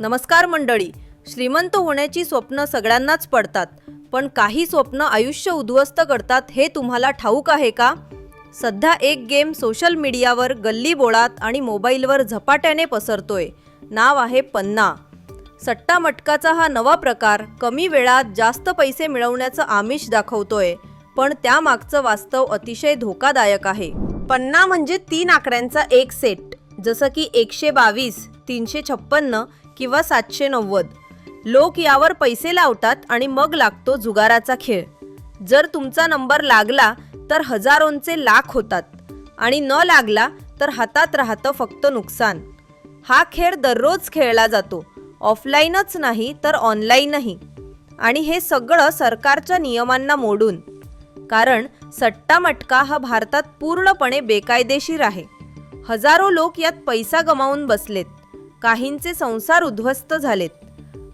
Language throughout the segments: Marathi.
नमस्कार मंडळी. श्रीमंत होण्याची स्वप्न सगळ्यांनाच पडतात. पण काही स्वप्न आयुष्य उद्ध्वस्त करतात हे तुम्हाला ठाऊक आहे का? सध्या एक गेम सोशल मीडियावर गल्ली बोळात आणि मोबाईलवर झपाट्याने पसरतोय. नाव आहे पन्ना. सट्टा मटकाचा हा नवा प्रकार कमी वेळात जास्त पैसे मिळवण्याचं आमिष दाखवतोय. पण त्यामागचं वास्तव अतिशय धोकादायक आहे. पन्ना म्हणजे तीन आकड्यांचा एक सेट. जसं की एकशे बावीस तीनशे छप्पन्न किंवा सातशे नव्वद. लोक यावर पैसे लावतात आणि मग लागतो जुगाराचा खेळ. जर तुमचा नंबर लागला तर हजारोंचे लाख होतात. आणि न लागला तर हातात राहतं फक्त नुकसान. हा खेळ दररोज खेळला जातो. ऑफलाईनच नाही तर ऑनलाईनही. आणि हे सगळं सरकारच्या नियमांना मोडून. कारण सट्टा मटका हा भारतात पूर्णपणे बेकायदेशीर आहे. हजारो लोक यात पैसा गमावून बसलेत. काहींचे संसार उद्ध्वस्त झालेत.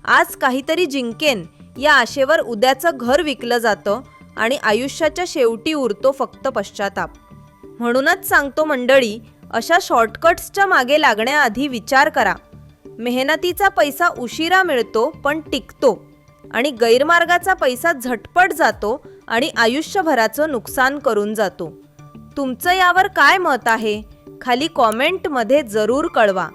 आज काहीतरी जिंकेन या आशेवर उद्याचं घर विकलं जातं आणि आयुष्याच्या शेवटी उरतो फक्त पश्चाताप. म्हणूनच सांगतो मंडळी अशा शॉर्टकट्सच्या मागे लागण्याआधी विचार करा. मेहनतीचा पैसा उशिरा मिळतो पण टिकतो. आणि गैरमार्गाचा पैसा झटपट जातो आणि आयुष्यभराचं नुकसान करून जातो. तुमचं यावर काय मत आहे? खाली कॉमेंटमध्ये जरूर कळवा.